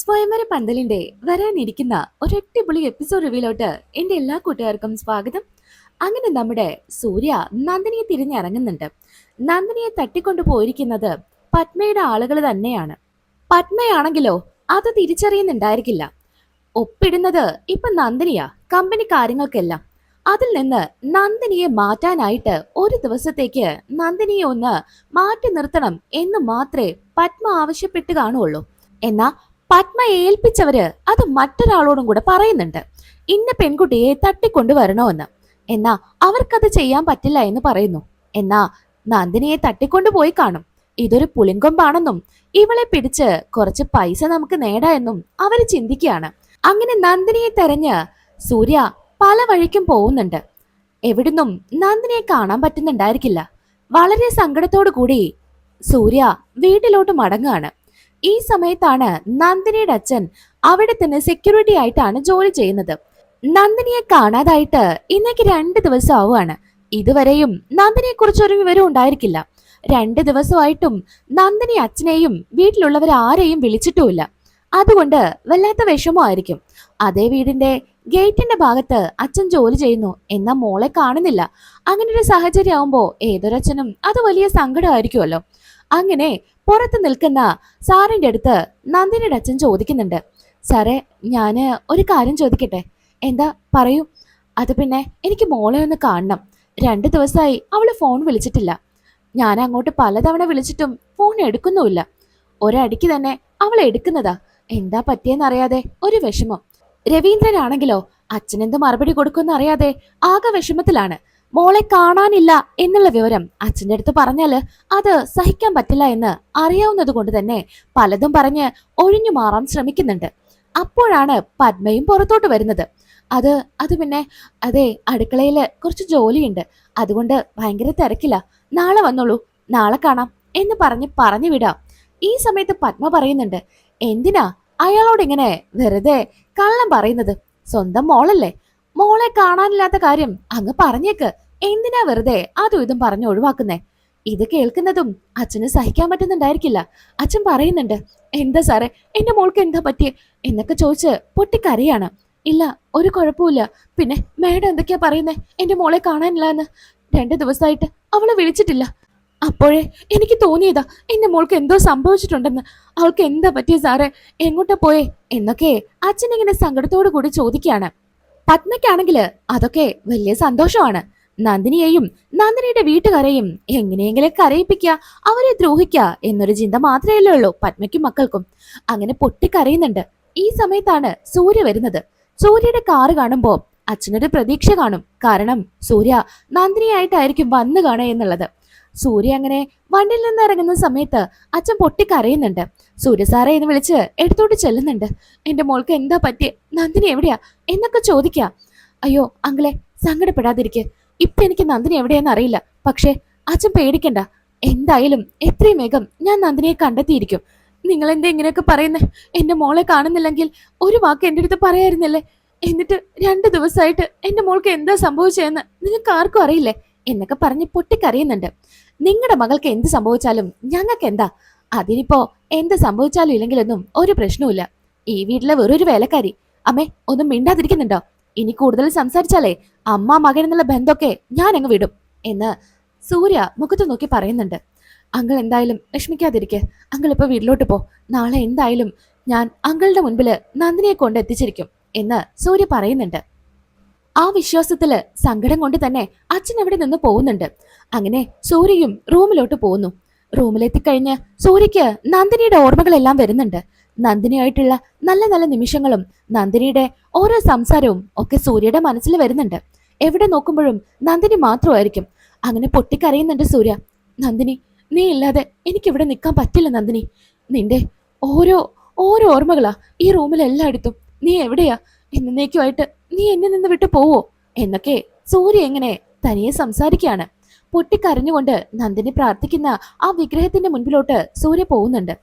സ്വയംവര പന്തലിന്റെ വരാനിരിക്കുന്ന ഒരൊറ്റപുളി എപ്പിസോഡ് റിവ്യൂലോട്ട് എന്റെ എല്ലാ കൂട്ടുകാർക്കും സ്വാഗതം. അങ്ങനെ നമ്മുടെ സൂര്യ നന്ദിനിയെ തിരിഞ്ഞിറങ്ങുന്നുണ്ട്. നന്ദിനിയെ തട്ടിക്കൊണ്ടു പോയിരിക്കുന്നത് പത്മയുടെ ആളുകൾ തന്നെയാണ്. പത്മയാണെങ്കിലോ അത് തിരിച്ചറിയുന്നുണ്ടായിരിക്കില്ല. ഒപ്പിടുന്നത് ഇപ്പൊ നന്ദിനിയാ കമ്പനി കാര്യങ്ങൾക്കെല്ലാം. അതിൽ നിന്ന് നന്ദിനിയെ മാറ്റാനായിട്ട് ഒരു ദിവസത്തേക്ക് നന്ദിനിയെ ഒന്ന് മാറ്റി നിർത്തണം എന്ന് മാത്രമേ പത്മ ആവശ്യപ്പെട്ട് കാണുള്ളൂ എന്നാ പത്മ ഏൽപ്പിച്ചവര് അത് മറ്റൊരാളോടും കൂടെ പറയുന്നുണ്ട്. ഇന്ന പെൺകുട്ടിയെ തട്ടിക്കൊണ്ടുവരണമെന്ന് എന്നാ അവർക്കത് ചെയ്യാൻ പറ്റില്ല എന്ന് പറയുന്നു. എന്നാ നന്ദിനിയെ തട്ടിക്കൊണ്ടുപോയി കാണും. ഇതൊരു പുളിങ്കൊമ്പാണെന്നും ഇവളെ പിടിച്ച് കുറച്ച് പൈസ നമുക്ക് നേടാ എന്നും അവർ ചിന്തിക്കുകയാണ്. അങ്ങനെ നന്ദിനിയെ തെരഞ്ഞ് സൂര്യ പല വഴിക്കും പോകുന്നുണ്ട്. എവിടുന്നും നന്ദിനിയെ കാണാൻ പറ്റുന്നുണ്ടായിരിക്കില്ല. വളരെ സങ്കടത്തോടു കൂടി സൂര്യ വീട്ടിലോട്ട് മടങ്ങുകയാണ്. ഈ സമയത്താണ് നന്ദിനിയുടെ അച്ഛൻ അവിടെ തന്നെ സെക്യൂരിറ്റി ആയിട്ടാണ് ജോലി ചെയ്യുന്നത്. നന്ദിനിയെ കാണാതായിട്ട് ഇന്നേക്ക് രണ്ട് ദിവസം ആവുകയാണ്. ഇതുവരെയും നന്ദിനിയെ കുറിച്ച് ഒരു വിവരം ഉണ്ടായിരിക്കില്ല. രണ്ട് ദിവസമായിട്ടും നന്ദിനി അച്ഛനെയും വീട്ടിലുള്ളവർ ആരെയും വിളിച്ചിട്ടുമില്ല. അതുകൊണ്ട് വല്ലാത്ത വിഷമമായിരിക്കും അതേ വീടിന്റെ ഗേറ്റിന്റെ ഭാഗത്ത് അച്ഛൻ ജോലി ചെയ്യുന്നു. എന്നാ മോളെ കാണുന്നില്ല. അങ്ങനെ ഒരു സാഹചര്യം ആവുമ്പോ ഏതൊരച്ഛനും അത് വലിയ സങ്കടമായിരിക്കുമല്ലോ. അങ്ങനെ പുറത്ത് നിൽക്കുന്ന സാറിന്റെ അടുത്ത് നന്ദിനിയുടെ അച്ഛൻ ചോദിക്കുന്നുണ്ട്. സാറേ ഞാൻ ഒരു കാര്യം ചോദിക്കട്ടെ? എന്താ? പറയൂ. അത് പിന്നെ എനിക്ക് മോളെ ഒന്ന് കാണണം. രണ്ട് ദിവസമായി അവൾ ഫോൺ വിളിച്ചിട്ടില്ല. ഞാൻ അങ്ങോട്ട് പലതവണ വിളിച്ചിട്ടും ഫോൺ എടുക്കുന്നുമില്ല. ഒരടിക്ക് തന്നെ അവൾ എടുക്കുന്നതാ. എന്താ പറ്റിയെന്നറിയാതെ ഒരു വിഷമം. രവീന്ദ്രനാണെങ്കിലോ അച്ഛനെന്ത് മറുപടി കൊടുക്കുമെന്ന് അറിയാതെ ആകെ വിഷമത്തിലാണ്. മോളെ കാണാനില്ല എന്നുള്ള വിവരം അച്ഛന്റെ അടുത്ത് പറഞ്ഞാൽ അത് സഹിക്കാൻ പറ്റില്ല എന്ന് അറിയാവുന്നത് കൊണ്ട് തന്നെ പലതും പറഞ്ഞ് ഒഴിഞ്ഞു മാറാൻ ശ്രമിക്കുന്നുണ്ട്. അപ്പോഴാണ് പത്മയും പുറത്തോട്ട് വരുന്നത്. അത് അത് പിന്നെ അതെ അടുക്കളയിൽ കുറച്ച് ജോലിയുണ്ട്. അതുകൊണ്ട് ഭയങ്കര തിരക്കില്ല നാളെ വന്നോളൂ നാളെ കാണാം എന്ന് പറഞ്ഞ് പറഞ്ഞു വിടാം. ഈ സമയത്ത് പത്മ പറയുന്നുണ്ട് എന്തിനാ? അയാളോട് ഇങ്ങനെ വെറുതെ കള്ളം പറയുന്നത്? സ്വന്തം മോളല്ലേ? മോളെ കാണാനില്ലാത്ത കാര്യം അങ്ങ് പറഞ്ഞേക്ക്. എന്തിനാ വെറുതെ അതും ഇതും പറഞ്ഞു ഒഴിവാക്കുന്നേ? ഇത് കേൾക്കുന്നതും അച്ഛന് സഹിക്കാൻ പറ്റുന്നുണ്ടായിരിക്കില്ല. അച്ഛൻ പറയുന്നുണ്ട് എന്താ സാറേ എന്റെ മോൾക്ക് എന്താ പറ്റിയേ? എന്നൊക്കെ ചോദിച്ച് പൊട്ടിക്കരയാണ്. ഇല്ല ഒരു കുഴപ്പമില്ല പിന്നെ മേഡം എന്തൊക്കെയാ പറയുന്നേ? എന്റെ മോളെ കാണാനില്ല എന്ന് രണ്ട് ദിവസമായിട്ട് അവളെ വിളിച്ചിട്ടില്ല. അപ്പോഴേ എനിക്ക് തോന്നിയതാ എന്റെ മോൾക്ക് എന്തോ സംഭവിച്ചിട്ടുണ്ടെന്ന്. അവൾക്ക് എന്താ പറ്റിയ സാറേ? എങ്ങോട്ടാ പോയേ? എന്നൊക്കെ അച്ഛൻ ഇങ്ങനെ സങ്കടത്തോടു കൂടി ചോദിക്കുകയാണ്. പത്മയ്ക്കാണെങ്കിൽ അതൊക്കെ വലിയ സന്തോഷമാണ്. നന്ദിനിയെയും നന്ദിനിയുടെ വീട്ടുകാരെയും എങ്ങനെയെങ്കിലും കരയിപ്പിക്കുക അവരെ ദ്രോഹിക്കുക എന്നൊരു ചിന്ത മാത്രമല്ലേ ഉള്ളൂ പത്മയ്ക്കും മക്കൾക്കും. അങ്ങനെ പൊട്ടിക്കരയുന്നുണ്ട്. ഈ സമയത്താണ് സൂര്യ വരുന്നത്. സൂര്യയുടെ കാറ് കാണുമ്പോൾ അച്ഛനൊരു പ്രതീക്ഷ കാണും. കാരണം സൂര്യ നന്ദിനിയായിട്ടായിരിക്കും വന്നു കാണുക എന്നുള്ളത്. സൂര്യ അങ്ങനെ വണ്ടിയിൽ നിന്ന് ഇറങ്ങുന്ന സമയത്ത് അച്ഛൻ പൊട്ടിക്കരയുന്നുണ്ട്. സൂര്യ സാറേ എന്ന് വിളിച്ച് എടുത്തോട്ട് ചെല്ലുന്നുണ്ട്. എന്റെ മോൾക്ക് എന്താ പറ്റിയ? നന്ദിനി എവിടെയാ? എന്നൊക്കെ ചോദിക്കാം. അയ്യോ അങ്കിളെ സങ്കടപ്പെടാതിരിക്കെ. ഇപ്പൊ എനിക്ക് നന്ദിനി എവിടെയാന്ന് അറിയില്ല. പക്ഷേ അച്ഛൻ പേടിക്കണ്ട. എന്തായാലും എത്രയും വേഗം ഞാൻ നന്ദിനിയെ കണ്ടെത്തിയിരിക്കും. നിങ്ങൾ എന്താ ഇങ്ങനെയൊക്കെ പറയുന്നേ? എന്റെ മോളെ കാണുന്നില്ലെങ്കിൽ ഒരു വാക്ക് എന്റെ അടുത്ത് പറയായിരുന്നില്ലേ? എന്നിട്ട് രണ്ട് ദിവസമായിട്ട് എന്റെ മോൾക്ക് എന്താ സംഭവിച്ചതെന്ന് നിങ്ങൾക്ക് ആർക്കും അറിയില്ലേ? എന്നൊക്കെ പറഞ്ഞ് പൊട്ടിക്കറിയുന്നുണ്ട് നിങ്ങളുടെ മകൾക്ക് എന്ത് സംഭവിച്ചാലും ഞങ്ങൾക്ക് എന്താ അതിനിപ്പോ എന്ത് സംഭവിച്ചാലും ഇല്ലെങ്കിലൊന്നും ഒരു പ്രശ്നവുമില്ല. ഈ വീട്ടിലെ വെറൊരു വേലക്കാരി. അമ്മേ ഒന്നും മിണ്ടാതിരിക്കുന്നുണ്ടോ? ഇനി കൂടുതൽ സംസാരിച്ചാലേ അമ്മ മകൻ എന്നുള്ള ബന്ധമൊക്കെ ഞാൻ അങ്ങ് വിടും എന്ന് സൂര്യ മുഖത്ത് നോക്കി പറയുന്നുണ്ട്. അങ്കിൾ എന്തായാലും വിഷമിക്കാതിരിക്കെ. അങ്കിൾ ഇപ്പൊ വീട്ടിലോട്ട് പോ. നാളെ എന്തായാലും ഞാൻ അങ്കിളുടെ മുൻപിൽ നന്ദിനിയെ കൊണ്ട് എത്തിച്ചിരിക്കും എന്ന് സൂര്യ പറയുന്നുണ്ട്. ആ വിശ്വാസത്തിൽ സങ്കടം കൊണ്ട് തന്നെ അച്ഛൻ അവിടെ നിന്ന് പോകുന്നുണ്ട്. അങ്ങനെ സൂര്യയും റൂമിലോട്ട് പോകുന്നു. റൂമിലെത്തിക്കഴിഞ്ഞ് സൂര്യക്ക് നന്ദിനിയുടെ ഓർമ്മകളെല്ലാം വരുന്നുണ്ട്. നന്ദിനിയായിട്ടുള്ള നല്ല നല്ല നിമിഷങ്ങളും നന്ദിനിയുടെ ഓരോ സംസാരവും ഒക്കെ സൂര്യയുടെ മനസ്സിൽ വരുന്നുണ്ട്. എവിടെ നോക്കുമ്പോഴും നന്ദിനി മാത്രമായിരിക്കും. അങ്ങനെ പൊട്ടിക്കരയുന്നുണ്ട് സൂര്യ. നന്ദിനി നീ ഇല്ലാതെ എനിക്കിവിടെ നിൽക്കാൻ പറ്റില്ല നന്ദിനി. നിന്റെ ഓരോ ഓരോ ഓർമ്മകളാ ഈ റൂമിൽ എല്ലായിടത്തും നീ എവിടെയാ? എന്നേക്കുമായിട്ട് നീ എന്നെ നിന്ന് വിട്ടു പോവോ? എന്നൊക്കെ സൂര്യ എങ്ങനെ തനിയെ സംസാരിക്കുകയാണ്. പൊട്ടിക്കരഞ്ഞുകൊണ്ട് നന്ദിനി പ്രാർത്ഥിക്കുന്ന ആ വിഗ്രഹത്തിന്റെ മുൻപിലോട്ട് സൂര്യ പോകുന്നുണ്ട്.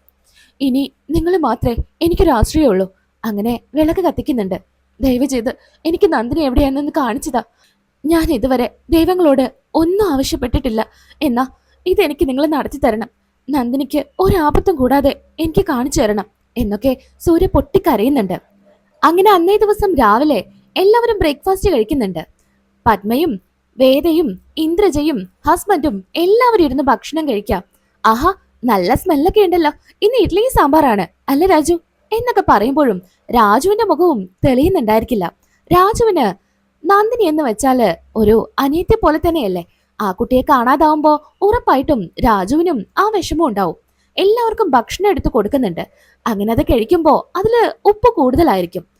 ഇനി നിങ്ങൾ മാത്രമേ എനിക്കൊരു ആശ്രയമുള്ളൂ അങ്ങനെ വിളക്ക് കത്തിക്കുന്നുണ്ട്. ദയവ് ചെയ്ത് എനിക്ക് നന്ദിനി എവിടെയാണെന്ന് കാണിച്ചതാ. ഞാൻ ഇതുവരെ ദൈവങ്ങളോട് ഒന്നും ആവശ്യപ്പെട്ടിട്ടില്ല. എന്നാ ഇതെനിക്ക് നിങ്ങൾ നടത്തി തരണം. നന്ദിനിക്ക് ഒരാപത്തും കൂടാതെ എനിക്ക് കാണിച്ചു തരണം. എന്നൊക്കെ സൂര്യ പൊട്ടിക്കരയുന്നുണ്ട്. അങ്ങനെ അന്നേ ദിവസം രാവിലെ എല്ലാവരും ബ്രേക്ക്ഫാസ്റ്റ് കഴിക്കുന്നുണ്ട്. പത്മയും വേദയും ഇന്ദ്രജയും ഹസ്ബൻഡും എല്ലാവരും ഇരുന്ന് ഭക്ഷണം കഴിക്കാം. ആഹാ നല്ല സ്മെല്ലൊക്കെ ഉണ്ടല്ലോ. ഇന്ന് ഇഡ്ഡലിയും സാമ്പാറാണ് അല്ല രാജു? എന്നൊക്കെ പറയുമ്പോഴും രാജുവിന്റെ മുഖവും തെളിയുന്നുണ്ടായിരിക്കില്ല. രാജുവിന് നന്ദിനി എന്ന് വെച്ചാൽ ഒരു അനിയത്തെ പോലെ തന്നെയല്ലേ? ആ കുട്ടിയെ കാണാതാവുമ്പോ ഉറപ്പായിട്ടും രാജുവിനും ആ വിഷമം ഉണ്ടാവും. എല്ലാവർക്കും ഭക്ഷണം എടുത്ത് കൊടുക്കുന്നുണ്ട്. അങ്ങനെ അത് കഴിക്കുമ്പോ അതിൽ ഉപ്പ് കൂടുതലായിരിക്കും.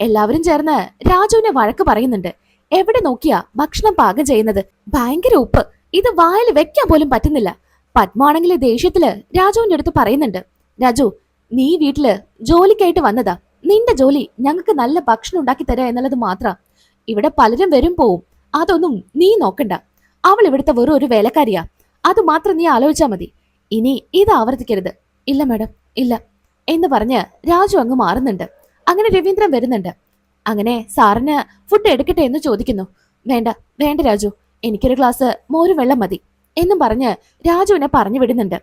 എല്ലാവരും ചേർന്ന് രാജുവിനെ വഴക്ക് പറയുന്നുണ്ട്. എവിടെ നോക്കിയാ ഭക്ഷണം പാകം ചെയ്യുന്നത്? ഭയങ്കര ഉപ്പ്. ഇത് വായിൽ വെക്കാൻ പോലും പറ്റുന്നില്ല. പത്മാണെങ്കിൽ ദേഷ്യത്തിൽ രാജുവിന്റെ അടുത്ത് പറയുന്നുണ്ട്. രാജു നീ വീട്ടിൽ ജോലിക്കായിട്ട് വന്നതാ. നിന്റെ ജോലി ഞങ്ങൾക്ക് നല്ല ഭക്ഷണം ഉണ്ടാക്കി തരാ എന്നുള്ളത് മാത്രം. ഇവിടെ പലരും വരും പോവും. അതൊന്നും നീ നോക്കണ്ട. അവൾ ഇവിടുത്തെ വെറും ഒരു വേലക്കാരിയാ. അത് മാത്രം നീ ആലോചിച്ചാ മതി. ഇനി ഇത് ആവർത്തിക്കരുത്. ഇല്ല മാഡം. ഇല്ല. എന്ന് പറഞ്ഞ് രാജു അങ്ങ് മാറുന്നുണ്ട്. അങ്ങനെ രവീന്ദ്രൻ വരുന്നുണ്ട്. അങ്ങനെ സാറിന് ഫുഡ് എടുക്കട്ടെ എന്ന് ചോദിക്കുന്നു. വേണ്ട വേണ്ട രാജു എനിക്കൊരു ഗ്ലാസ് മോര് വെള്ളം മതി എന്നും പറഞ്ഞ് രാജുവിനെ പറഞ്ഞു വിടുന്നുണ്ട്.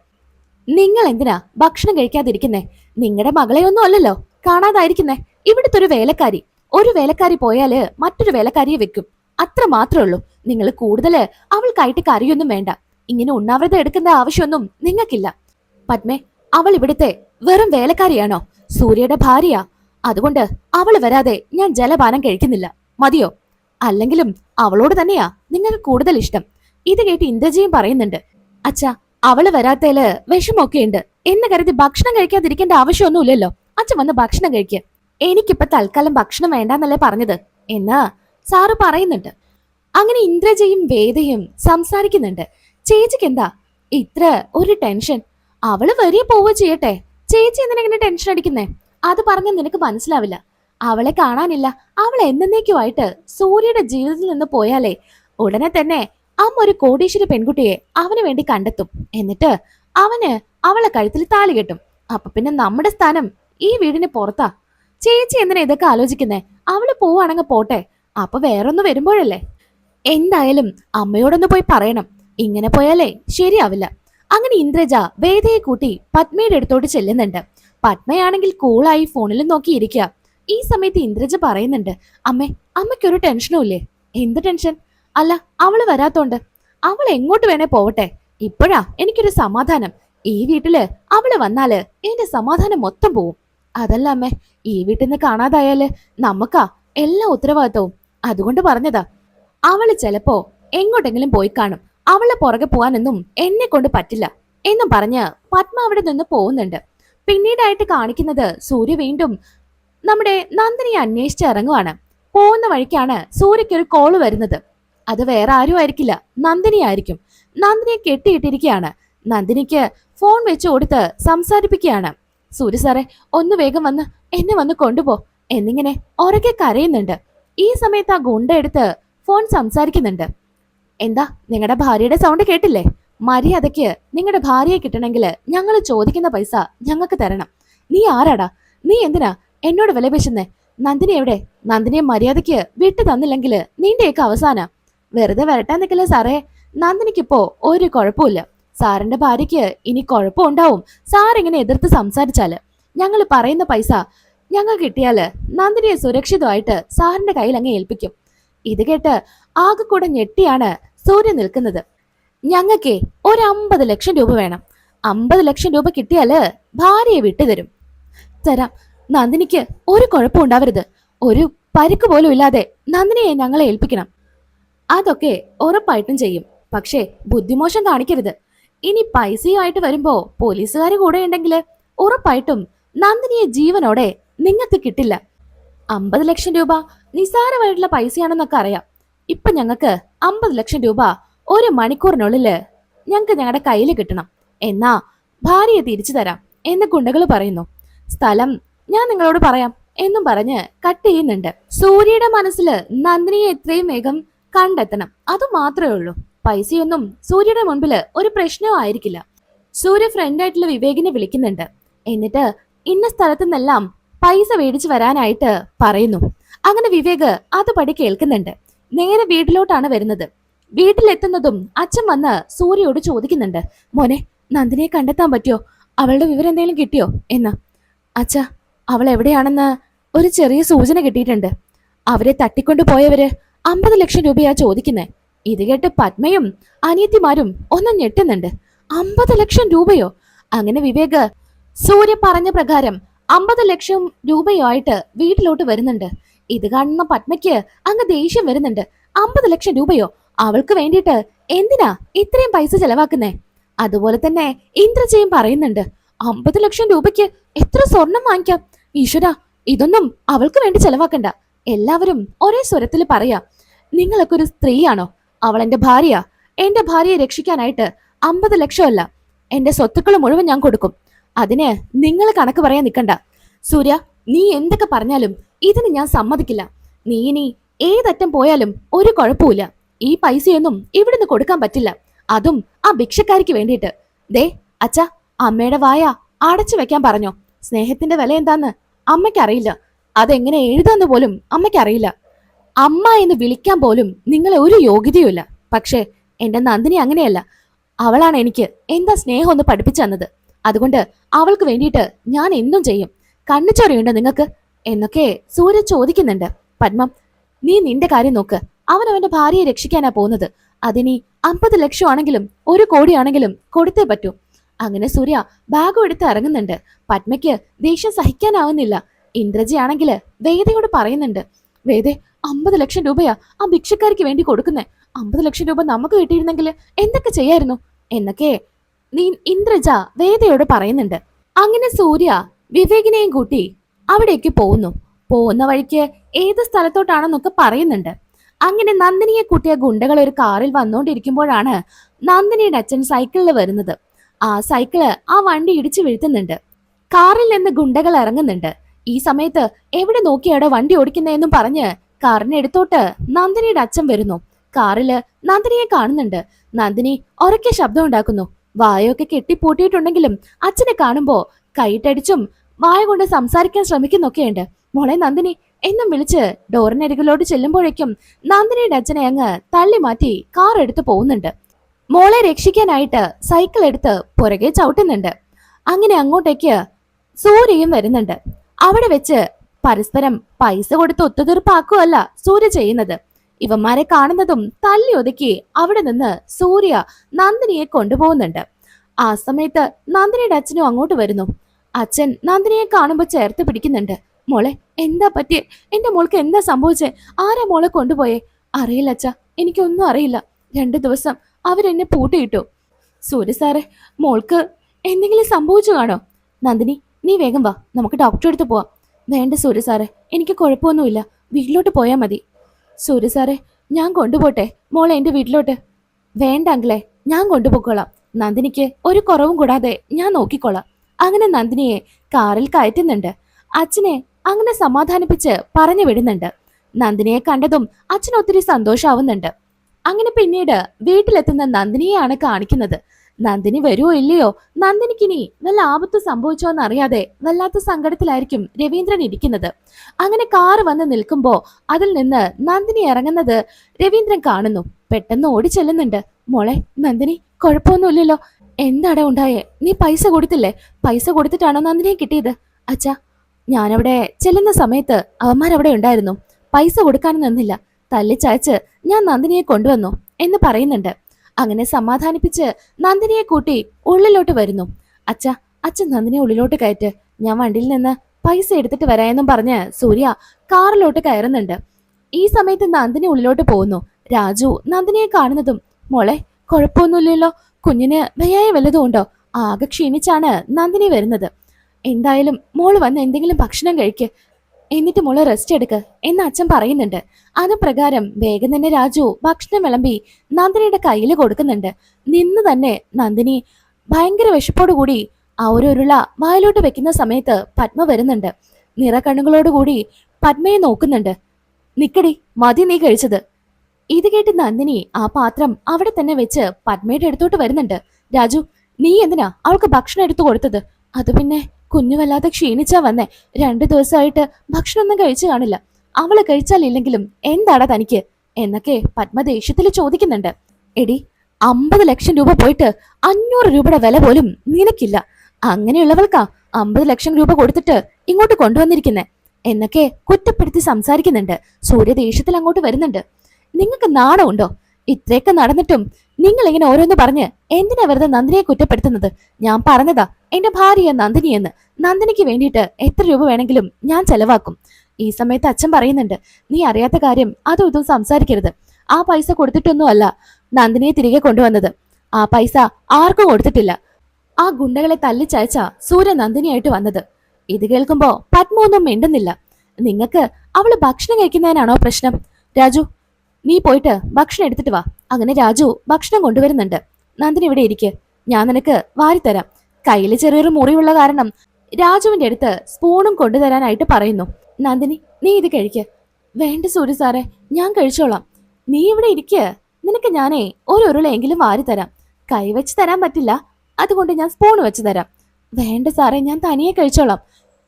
നിങ്ങൾ എന്തിനാ ഭക്ഷണം കഴിക്കാതിരിക്കുന്നേ? നിങ്ങളുടെ മകളെയൊന്നും അല്ലല്ലോ കാണാതായിരിക്കുന്നേ. ഇവിടുത്തെ ഒരു വേലക്കാരി ഒരു വേലക്കാരി പോയാൽ മറ്റൊരു വേലക്കാരിയെ വെക്കും. അത്ര മാത്രമേ ഉള്ളൂ. നിങ്ങൾ കൂടുതൽ അവൾക്കായിട്ട് കറിയൊന്നും വേണ്ട. ഇങ്ങനെ ഉണ്ണാവൃതം എടുക്കുന്ന ആവശ്യമൊന്നും നിങ്ങൾക്കില്ല. പത്മേ അവൾ ഇവിടുത്തെ വെറും വേലക്കാരിയാണോ? സൂര്യയുടെ ഭാര്യയാ അതുകൊണ്ട് അവൾ വരാതെ ഞാൻ ജലപാനം കഴിക്കുന്നില്ല. മതിയോ? അല്ലെങ്കിലും അവളോട് തന്നെയാ നിങ്ങൾക്ക് കൂടുതൽ ഇഷ്ടം. ഇത് കേട്ട് ഇന്ദ്രജിയും പറയുന്നുണ്ട് അച്ഛാ അവൾ വരാത്തേൽ വിഷമൊക്കെ ഉണ്ട് എന്ന് കരുതി ഭക്ഷണം കഴിക്കാതിരിക്കേണ്ട ആവശ്യമൊന്നുമില്ലല്ലോ. അച്ഛൻ വന്ന് ഭക്ഷണം കഴിക്കുക എനിക്കിപ്പോ തൽക്കാലം ഭക്ഷണം വേണ്ടെന്നല്ലേ പറഞ്ഞത്. എന്ന് സാറ് പറയുന്നുണ്ട്. അങ്ങനെ ഇന്ദ്രജയും വേദയും സംസാരിക്കുന്നുണ്ട്. ചേച്ചിക്ക് എന്താ? ഇത്ര ഒരു ടെൻഷൻ. അവൾ വരിക പോവുക ചെയ്യട്ടെ? ചേച്ചി എന്തിനെങ്ങനെ ടെൻഷൻ അടിക്കുന്നേ? അത് പറഞ്ഞ നിനക്ക് മനസ്സിലാവില്ല. അവളെ കാണാനില്ല. അവൾ എന്നേക്കുമായിട്ട് സൂര്യയുടെ ജീവിതത്തിൽ നിന്ന് പോയാലേ ഉടനെ തന്നെ അമ്മ ഒരു കോടീശ്വരി പെൺകുട്ടിയെ അവന് വേണ്ടി കണ്ടെത്തും. എന്നിട്ട് അവന് അവളെ കഴുത്തിൽ താലി കെട്ടും. അപ്പൊ പിന്നെ നമ്മുടെ സ്ഥാനം ഈ വീടിന് പുറത്താ. ചേച്ചി എന്തിനാ ഇതൊക്കെ ആലോചിക്കുന്നേ? അവൾ പോവാണെങ്കിൽ പോട്ടെ. അപ്പൊ വേറൊന്ന് വരുമ്പോഴല്ലേ? എന്തായാലും അമ്മയോടൊന്ന് പോയി പറയണം. ഇങ്ങനെ പോയാലേ ശരിയാവില്ല. അങ്ങനെ ഇന്ദ്രജ വേദയെ കൂട്ടി പത്മയുടെ അടുത്തോട്ട് ചെല്ലുന്നുണ്ട്. പത്മയാണെങ്കിൽ കൂളായി ഫോണിൽ നോക്കിയിരിക്കുക. ഈ സമയത്ത് ഇന്ദ്രജ പറയുന്നുണ്ട് അമ്മേ അമ്മയ്ക്കൊരു ടെൻഷനും ഇല്ലേ? എന്ത് ടെൻഷൻ അല്ല അവൾ വരാത്തോണ്ട്. അവൾ എങ്ങോട്ട് വേണേ പോവട്ടെ? ഇപ്പോഴാ എനിക്കൊരു സമാധാനം. ഈ വീട്ടിൽ അവൾ വന്നാൽ എന്റെ സമാധാനം മൊത്തം പോവും. അതല്ല അമ്മേ ഈ വീട്ടിൽ നിന്ന് കാണാതായാൽ നമുക്കാ എല്ലാ ഉത്തരവാദിത്തവും അതുകൊണ്ട് പറഞ്ഞതാ അവൾ ചിലപ്പോ എങ്ങോട്ടെങ്കിലും പോയി കാണും. അവളെ പുറകെ പോകാനൊന്നും എന്നെ കൊണ്ട് പറ്റില്ല. എന്നും പറഞ്ഞ് പത്മ അവിടെ നിന്ന് പോകുന്നുണ്ട്. പിന്നീടായിട്ട് കാണിക്കുന്നത് സൂര്യ വീണ്ടും നമ്മുടെ നന്ദിനിയെ അന്വേഷിച്ച് ഇറങ്ങുവാണ്. പോകുന്ന വഴിക്കാണ് സൂര്യക്ക് ഒരു കോൾ വരുന്നത്. അത് വേറെ ആരും ആയിരിക്കില്ല. നന്ദിനി ആയിരിക്കും. നന്ദിനിയെ കെട്ടിയിട്ടിരിക്കുകയാണ്. നന്ദിനിക്ക് ഫോൺ വെച്ച് കൊടുത്ത് സംസാരിപ്പിക്കുകയാണ്. സൂര്യ സാറേ ഒന്ന് വേഗം വന്ന് എന്നെ വന്ന് കൊണ്ടുപോ. എന്നിങ്ങനെ ഉറക്കെ കരയുന്നുണ്ട്. ഈ സമയത്ത് ആ ഗുണ്ട എടുത്ത് ഫോൺ സംസാരിക്കുന്നുണ്ട്. എന്താ നിങ്ങളുടെ ഭാര്യയുടെ സൗണ്ട് കേട്ടില്ലേ? മര്യാദയ്ക്ക് നിങ്ങളുടെ ഭാര്യയെ കിട്ടണമെങ്കിൽ ഞങ്ങൾ ചോദിക്കുന്ന പൈസ ഞങ്ങൾക്ക് തരണം. നീ ആരാടാ? നീ എന്തിനാ എന്നോട് വിലപേശുന്നേ? നന്ദിനി എവിടെ? നന്ദിനിയെ മര്യാദയ്ക്ക് വിട്ടു തന്നില്ലെങ്കിൽ നിന്റെയൊക്കെ അവസാന. വെറുതെ വരട്ടാൻ നിൽക്കില്ല സാറേ. നന്ദിനിക്കിപ്പോ ഒരു കുഴപ്പമില്ല സാറിന്റെ ഭാര്യയ്ക്ക് ഇനി കുഴപ്പമുണ്ടാവും. സാർ ഇങ്ങനെ എതിർത്ത് സംസാരിച്ചാൽ ഞങ്ങൾ പറയുന്ന പൈസ ഞങ്ങൾ കിട്ടിയാൽ നന്ദിനിയെ സുരക്ഷിതമായിട്ട് സാറിന്റെ കയ്യിൽ അങ്ങ് ഏൽപ്പിക്കും. ഇത് കേട്ട് ആകെ കൂടെ ഞെട്ടിയാണ് സൂര്യ നിൽക്കുന്നത്. ഞങ്ങൾക്കേ ഒരു അമ്പത് ലക്ഷം രൂപ വേണം. അമ്പത് ലക്ഷം രൂപ കിട്ടിയാൽ ഭാര്യയെ വിട്ടുതരും തരാം. നന്ദിനിക്ക് ഒരു കുഴപ്പം ഉണ്ടാവരുത്. ഒരു പരിക്ക് പോലും ഇല്ലാതെ നന്ദിനിയെ ഞങ്ങളെ ഏൽപ്പിക്കണം. അതൊക്കെ ഉറപ്പായിട്ടും ചെയ്യും. പക്ഷേ ബുദ്ധിമോശം കാണിക്കരുത്. ഇനി പൈസയുമായിട്ട് വരുമ്പോ പോലീസുകാർ കൂടെ ഉണ്ടെങ്കിൽ ഉറപ്പായിട്ടും നന്ദിനിയെ ജീവനോടെ നിങ്ങൾക്ക് കിട്ടില്ല. അമ്പത് ലക്ഷം രൂപ നിസാരമായിട്ടുള്ള പൈസയാണെന്നൊക്കെ അറിയാം. ഇപ്പൊ ഞങ്ങൾക്ക് അമ്പത് ലക്ഷം രൂപ ഒരു മണിക്കൂറിനുള്ളിൽ ഞങ്ങക്ക് ഞങ്ങളുടെ കയ്യിൽ കിട്ടണം. എന്നാ ഭാര്യയെ തിരിച്ചു തരാം എന്ന് ഗുണ്ടകൾ പറയുന്നു. സ്ഥലം ഞാൻ നിങ്ങളോട് പറയാം എന്നും പറഞ്ഞ് കട്ട് ചെയ്യുന്നുണ്ട്. സൂര്യയുടെ മനസ്സിൽ നന്ദിനിയെ എത്രയും വേഗം കണ്ടെത്തണം. അത് മാത്രമേ ഉള്ളൂ. പൈസയൊന്നും സൂര്യയുടെ മുൻപിൽ ഒരു പ്രശ്നവും ആയിരിക്കില്ല. സൂര്യ ഫ്രണ്ടായിട്ടുള്ള വിവേകിനെ വിളിക്കുന്നുണ്ട്. എന്നിട്ട് ഇന്ന സ്ഥലത്തു നിന്നെല്ലാം പൈസ മേടിച്ചു വരാനായിട്ട് പറയുന്നു. അങ്ങനെ വിവേക് അത് പടി കേൾക്കുന്നുണ്ട്. നേരെ വീട്ടിലോട്ടാണ് വരുന്നത്. വീട്ടിലെത്തുന്നതും അച്ഛൻ വന്ന് സൂര്യയോട് ചോദിക്കുന്നുണ്ട് മോനെ നന്ദിനിയെ കണ്ടെത്താൻ പറ്റിയോ? അവളുടെ വിവരം എന്തെങ്കിലും കിട്ടിയോ? എന്ന്. അച്ഛ അവൾ എവിടെയാണെന്ന് ഒരു ചെറിയ സൂചന കിട്ടിയിട്ടുണ്ട്. അവരെ തട്ടിക്കൊണ്ടു പോയവര് അമ്പത് ലക്ഷം രൂപയാ ചോദിക്കുന്നത് ഇത് കേട്ട് പത്മയും അനിയത്തിമാരും ഒന്നും ഞെട്ടുന്നുണ്ട്. അമ്പത് ലക്ഷം രൂപയോ? അങ്ങനെ വിവേക് സൂര്യ പറഞ്ഞ പ്രകാരം അമ്പത് ലക്ഷം രൂപയുമായിട്ട് വീട്ടിലോട്ട് വരുന്നുണ്ട്. ഇത് കാണുന്ന പത്മയ്ക്ക് അങ്ങ് ദേഷ്യം വരുന്നുണ്ട്. അമ്പത് ലക്ഷം രൂപയോ? അവൾക്ക് വേണ്ടിയിട്ട് എന്തിനാ ഇത്രയും പൈസ ചെലവാക്കുന്നേ? അതുപോലെ തന്നെ ഇന്ദ്രജയും പറയുന്നുണ്ട് അമ്പത് ലക്ഷം രൂപയ്ക്ക് എത്ര സ്വർണം വാങ്ങിക്കാം? ഈശ്വര ഇതൊന്നും അവൾക്ക് വേണ്ടി ചെലവാക്കണ്ട. എല്ലാവരും ഒരേ സ്വരത്തിൽ പറയാ നിങ്ങളൊക്കെ ഒരു സ്ത്രീയാണോ? അവൾ എന്റെ ഭാര്യയാ എന്റെ ഭാര്യയെ രക്ഷിക്കാനായിട്ട് അമ്പത് ലക്ഷമല്ല എന്റെ സ്വത്തുക്കൾ മുഴുവൻ ഞാൻ കൊടുക്കും. അതിന് നിങ്ങൾ കണക്ക് പറയാൻ നിൽക്കണ്ട. സൂര്യ നീ എന്തൊക്കെ പറഞ്ഞാലും ഇതിന് ഞാൻ സമ്മതിക്കില്ല. നീ ഇനി ഏതറ്റം പോയാലും ഒരു കുഴപ്പമില്ല ഈ പൈസയൊന്നും ഇവിടുന്ന് കൊടുക്കാൻ പറ്റില്ല. അതും ആ ഭിക്ഷക്കാരിക്ക് വേണ്ടിയിട്ട്. ദേ അച്ഛ അമ്മയുടെ വായ അടച്ചു വെക്കാൻ പറഞ്ഞോ. സ്നേഹത്തിന്റെ വില എന്താന്ന് അമ്മയ്ക്കറിയില്ല. അതെങ്ങനെ എഴുതാന്ന് പോലും അമ്മയ്ക്കറിയില്ല. അമ്മ എന്ന് വിളിക്കാൻ പോലും നിങ്ങളെ ഒരു യോഗ്യതയുമില്ല. പക്ഷേ എന്റെ നന്ദിനി അങ്ങനെയല്ല. അവളാണ് എനിക്ക് എന്താ സ്നേഹം ഒന്ന് പഠിപ്പിച്ചു തന്നത്. അതുകൊണ്ട് അവൾക്ക് വേണ്ടിയിട്ട് ഞാൻ എന്തും ചെയ്യും. കണ്ണുചൊറിയുണ്ടോ നിങ്ങൾക്ക്? എന്നൊക്കെ സൂര്യ ചോദിക്കുന്നുണ്ട്. പത്മം നീ നിന്റെ കാര്യം നോക്ക്. അവൻ അവന്റെ ഭാര്യയെ രക്ഷിക്കാനാ പോകുന്നത്. അതിനി അമ്പത് ലക്ഷം ആണെങ്കിലും ഒരു കോടിയാണെങ്കിലും കൊടുത്തേ പറ്റൂ. അങ്ങനെ സൂര്യ ബാഗും എടുത്ത് ഇറങ്ങുന്നുണ്ട്. പത്മയ്ക്ക് ദേഷ്യം സഹിക്കാനാവുന്നില്ല. ഇന്ദ്രജയാണെങ്കിൽ വേദയോട് പറയുന്നുണ്ട്. വേദേ അമ്പത് ലക്ഷം രൂപയാ ആ ഭിക്ഷക്കാരിക്ക് വേണ്ടി കൊടുക്കുന്നേ. അമ്പത് ലക്ഷം രൂപ നമുക്ക് കിട്ടിയിരുന്നെങ്കിൽ എന്തൊക്കെ ചെയ്യായിരുന്നു? എന്നൊക്കെ നീ ഇന്ദ്രജ വേദയോട് പറയുന്നുണ്ട്. അങ്ങനെ സൂര്യ വിവേകിനെയും കൂട്ടി അവിടേക്ക് പോകുന്നു. പോകുന്ന വഴിക്ക് ഏത് സ്ഥലത്തോട്ടാണെന്നൊക്കെ പറയുന്നുണ്ട്. അങ്ങനെ നന്ദിനിയെ കൂട്ടിയ ഗുണ്ടകൾ ഒരു കാറിൽ വന്നുകൊണ്ടിരിക്കുമ്പോഴാണ് നന്ദിനിയുടെ അച്ഛൻ സൈക്കിളിൽ വരുന്നത്. ആ സൈക്കിൾ ആ വണ്ടി ഇടിച്ചു വീഴ്ത്തുന്നുണ്ട്. കാറിൽ നിന്ന് ഗുണ്ടകൾ ഇറങ്ങുന്നുണ്ട്. ഈ സമയത്ത് എവിടെ നോക്കിയാടോ വണ്ടി ഓടിക്കുന്നതെന്നും പറഞ്ഞ് കാറിന് എടുത്തോട്ട് നന്ദിനിയുടെ അച്ഛൻ വരുന്നു. കാറിൽ നന്ദിനിയെ കാണുന്നുണ്ട്. നന്ദിനി ഉറക്കെ ശബ്ദം ഉണ്ടാക്കുന്നു. വായൊക്കെ കെട്ടിപ്പൂട്ടിയിട്ടുണ്ടെങ്കിലും അച്ഛനെ കാണുമ്പോ കൈയിട്ടടിച്ചും വായ കൊണ്ട് സംസാരിക്കാൻ ശ്രമിക്കുന്നൊക്കെയുണ്ട്. മോളെ നന്ദിനി എന്നും വിളിച്ച് ഡോറിനരികിലോട്ട് ചെല്ലുമ്പോഴേക്കും നന്ദിനിയുടെ അച്ഛനെ അങ്ങ് തള്ളി മാറ്റി കാർ എടുത്ത് പോകുന്നുണ്ട്. മോളെ രക്ഷിക്കാനായിട്ട് സൈക്കിൾ എടുത്ത് പുറകെ ചവിട്ടുന്നുണ്ട്. അങ്ങനെ അങ്ങോട്ടേക്ക് സൂര്യയും വരുന്നുണ്ട്. അവിടെ വെച്ച് പരസ്പരം പൈസ കൊടുത്ത് ഒത്തുതീർപ്പാക്കുകയല്ല സൂര്യ ചെയ്യുന്നത്. ഇവന്മാരെ കാണുന്നതും തല്ലി ഒതുക്കി അവിടെ നിന്ന് സൂര്യ നന്ദിനിയെ കൊണ്ടുപോകുന്നുണ്ട്. ആ സമയത്ത് നന്ദിനിയുടെ അച്ഛനും അങ്ങോട്ട് വരുന്നു. അച്ഛൻ നന്ദിനിയെ കാണുമ്പോൾ ചേർത്ത് പിടിക്കുന്നുണ്ട്. മോളെ എന്താ പറ്റിയേ? എന്റെ മോൾക്ക് എന്താ സംഭവിച്ചേ? ആരാ മോളെ കൊണ്ടുപോയേ? അറിയില്ല അച്ഛ എനിക്കൊന്നും അറിയില്ല. രണ്ടു ദിവസം അവരെന്നെ പൂട്ടിയിട്ടു. സൂര്യ സാറേ മോൾക്ക് എന്തെങ്കിലും സംഭവിച്ചു കാണോ? നന്ദിനി നീ വേഗം വാ നമുക്ക് ഡോക്ടറെ അടുത്ത് പോവാം. വേണ്ട സൂര്യ സാറേ എനിക്ക് കുഴപ്പമൊന്നുമില്ല. വീട്ടിലോട്ട് പോയാൽ മതി. സൂര്യ സാറേ ഞാൻ കൊണ്ടുപോട്ടെ? മോളെ എന്റെ വീട്ടിലോട്ട്. വേണ്ട അങ്കിളെ ഞാൻ കൊണ്ടുപോയിക്കോളാം. നന്ദിനിക്ക് ഒരു കുറവും കൂടാതെ ഞാൻ നോക്കിക്കോളാം. അങ്ങനെ നന്ദിനിയെ കാറിൽ കയറ്റുന്നുണ്ട്. അച്ഛനെ അങ്ങനെ സമാധാനിപ്പിച്ച് പറഞ്ഞു വിടുന്നുണ്ട്. നന്ദിനിയെ കണ്ടതും അച്ഛൻ ഒത്തിരി സന്തോഷാവുന്നുണ്ട്. അങ്ങനെ പിന്നീട് വീട്ടിലെത്തുന്ന നന്ദിനിയെയാണ് കാണിക്കുന്നത്. നന്ദിനി വരുമോ ഇല്ലയോ? നന്ദിനിക്കിനി നല്ല ആപത്ത് സംഭവിച്ചോ എന്നറിയാതെ വല്ലാത്ത സങ്കടത്തിലായിരിക്കും രവീന്ദ്രൻ ഇരിക്കുന്നത്. അങ്ങനെ കാറ് വന്ന് നിൽക്കുമ്പോ അതിൽ നിന്ന് നന്ദിനി ഇറങ്ങുന്നത് രവീന്ദ്രൻ കാണുന്നു. പെട്ടെന്ന് ഓടി ചെല്ലുന്നുണ്ട്. മോളെ നന്ദിനി കുഴപ്പമൊന്നുമില്ലല്ലോ. എന്താടാ ഉണ്ടായേ? നീ പൈസ കൊടുത്തില്ലേ? പൈസ കൊടുത്തിട്ടാണോ നന്ദിനിയെ കിട്ടിയത്? അച്ഛാ ഞാനവിടെ ചെല്ലുന്ന സമയത്ത് അവന്മാരവിടെ ഉണ്ടായിരുന്നു. പൈസ കൊടുക്കാനും നിന്നില്ല. തല്ലിച്ചയച്ച് ഞാൻ നന്ദിനിയെ കൊണ്ടുവന്നു എന്ന് പറയുന്നുണ്ട്. അങ്ങനെ സമാധാനിപ്പിച്ച് നന്ദിനിയെ കൂട്ടി ഉള്ളിലോട്ട് വരുന്നു. അച്ഛ അച്ഛൻ നന്ദിനിയെ ഉള്ളിലോട്ട് കയറ്റ്. ഞാൻ വണ്ടിയിൽ നിന്ന് പൈസ എടുത്തിട്ട് വരാമെന്നും പറഞ്ഞ് സൂര്യ കാറിലോട്ട് കയറുന്നുണ്ട്. ഈ സമയത്ത് നന്ദിനി ഉള്ളിലോട്ട് പോകുന്നു. രാജു നന്ദിനിയെ കാണുന്നതും മോളെ കുഴപ്പമൊന്നുമില്ലല്ലോ. കുഞ്ഞിന് വയ്യായ വല്ലതും ആകെ ക്ഷീണിച്ചാണ് നന്ദിനി വരുന്നത്. എന്തായാലും മോൾ വന്ന് എന്തെങ്കിലും ഭക്ഷണം കഴിക്ക്. എന്നിട്ട് മോൾ റെസ്റ്റ് എടുക്ക് എന്ന് അച്ഛൻ പറയുന്നുണ്ട്. അത് പ്രകാരം വേഗം തന്നെ രാജു ഭക്ഷണം വിളമ്പി നന്ദിനിയുടെ കയ്യിൽ കൊടുക്കുന്നുണ്ട്. നിന്ന് തന്നെ നന്ദിനി ഭയങ്കര വിശപ്പോടുകൂടി ആ ഒരു വെക്കുന്ന സമയത്ത് പത്മ വരുന്നുണ്ട്. നിറക്കണ്ണുകളോടുകൂടി പത്മയെ നോക്കുന്നുണ്ട്. നിക്കടി മതി നീ കഴിച്ചത്. ഇത് കേട്ട് നന്ദിനി ആ പാത്രം അവിടെ തന്നെ വെച്ച് പത്മയുടെ അടുത്തോട്ട് വരുന്നുണ്ട്. രാജു നീ എന്തിനാ അവൾക്ക് ഭക്ഷണം എടുത്തു കൊടുത്തത്? അത് പിന്നെ കുഞ്ഞു വല്ലാതെ ക്ഷീണിച്ചാ വന്നേ. രണ്ടു ദിവസമായിട്ട് ഭക്ഷണമൊന്നും കഴിച്ചു കാണില്ല. അവൾ കഴിച്ചാലില്ലെങ്കിലും എന്താടാ തനിക്ക്? എന്നൊക്കെ പത്മ ചോദിക്കുന്നുണ്ട്. എടി അമ്പത് ലക്ഷം രൂപ പോയിട്ട് അഞ്ഞൂറ് രൂപയുടെ വില പോലും നിനക്കില്ല. അങ്ങനെയുള്ളവൾക്കാ അമ്പത് ലക്ഷം രൂപ കൊടുത്തിട്ട് ഇങ്ങോട്ട് കൊണ്ടുവന്നിരിക്കുന്നെ. എന്നൊക്കെ കുറ്റപ്പെടുത്തി സംസാരിക്കുന്നുണ്ട്. സൂര്യ ദേഷ്യത്തിൽ അങ്ങോട്ട് വരുന്നുണ്ട്. നിങ്ങൾക്ക് നാണമുണ്ടോ? ഇത്രയൊക്കെ നടന്നിട്ടും നിങ്ങൾ ഇങ്ങനെ ഓരോന്ന് പറഞ്ഞ് എന്തിനാ വെറുതെ നന്ദിനിയെ കുറ്റപ്പെടുത്തുന്നത്? ഞാൻ പറഞ്ഞതാ എന്റെ ഭാര്യ നന്ദിനി എന്ന് നന്ദിനിക്ക് വേണ്ടിയിട്ട് എത്ര രൂപ വേണമെങ്കിലും ഞാൻ ചെലവാക്കും. ഈ സമയത്ത് അച്ഛൻ പറയുന്നുണ്ട് നീ അറിയാത്ത കാര്യം അതും ഇതും സംസാരിക്കരുത്. ആ പൈസ കൊടുത്തിട്ടൊന്നും അല്ല നന്ദിനിയെ തിരികെ കൊണ്ടുവന്നത്. ആ പൈസ ആർക്കും കൊടുത്തിട്ടില്ല. ആ ഗുണ്ടകളെ തല്ലിച്ചയച്ച സൂര്യ നന്ദിനിയായിട്ട് വന്നത്. ഇത് കേൾക്കുമ്പോ പത്മൊന്നും മിണ്ടുന്നില്ല. നിങ്ങക്ക് അവൾ ഭക്ഷണം കഴിക്കുന്നതിനാണോ പ്രശ്നം? രാജു നീ പോയിട്ട് ഭക്ഷണം എടുത്തിട്ട് വാ. അങ്ങനെ രാജു ഭക്ഷണം കൊണ്ടുവരുന്നുണ്ട്. നന്ദിനി ഇവിടെ ഇരിക്ക്. ഞാൻ നിനക്ക് വാരിത്തരാം. കയ്യിൽ ചെറിയൊരു മുറിവുള്ള കാരണം രാജുവിന്റെ അടുത്ത് സ്പൂണും കൊണ്ടുതരാനായിട്ട് പറയുന്നു. നന്ദിനി നീ ഇത് കഴിക്ക്. വേണ്ട സൂര്യ സാറേ ഞാൻ കഴിച്ചോളാം. നീ ഇവിടെ ഇരിക്ക്. നിനക്ക് ഞാനേ ഒരു ഉരുളയെങ്കിലും വാരിത്തരാം. കൈവച്ച് തരാൻ പറ്റില്ല. അതുകൊണ്ട് ഞാൻ സ്പൂൺ വെച്ച് തരാം. വേണ്ട സാറേ ഞാൻ തനിയെ കഴിച്ചോളാം.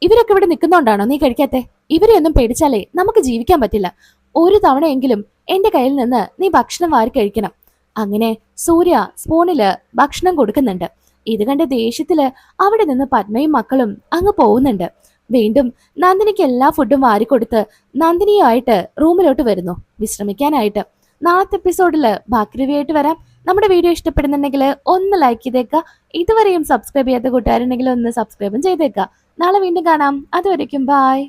ഇവരൊക്കെ ഇവിടെ നിൽക്കുന്നോണ്ടാണോ നീ കഴിക്കാത്തെ? ഇവരെയൊന്നും പേടിച്ചാലേ നമുക്ക് ജീവിക്കാൻ പറ്റില്ല. ഒരു തവണയെങ്കിലും എന്റെ കയ്യിൽ നിന്ന് നീ ഭക്ഷണം വാരി കഴിക്കണം. അങ്ങനെ സൂര്യ സ്പൂണിൽ ഭക്ഷണം കൊടുക്കുന്നുണ്ട്. ഇത് കണ്ട് ദേഷ്യത്തിൽ അവിടെ നിന്ന് പത്മയും മക്കളും അങ്ങ് പോകുന്നുണ്ട്. വീണ്ടും നന്ദിനിക്ക് എല്ലാ ഫുഡും വാരിക്കൊടുത്ത് നന്ദിനിയുമായിട്ട് റൂമിലോട്ട് വരുന്നു. വിശ്രമിക്കാനായിട്ട്. നാളത്തെ എപ്പിസോഡിൽ ബാക്കി റിവ്യൂ ആയിട്ട് വരാം. നമ്മുടെ വീഡിയോ ഇഷ്ടപ്പെടുന്നുണ്ടെങ്കിൽ ഒന്ന് ലൈക്ക് ചെയ്തേക്കുക. ഇതുവരെയും സബ്സ്ക്രൈബ് ചെയ്യാത്ത കൂട്ടുകാരുണ്ടെങ്കിൽ ഒന്ന് സബ്സ്ക്രൈബും ചെയ്തേക്കുക. നാളെ വീണ്ടും കാണാം. അതുവരയ്ക്കും ബായ്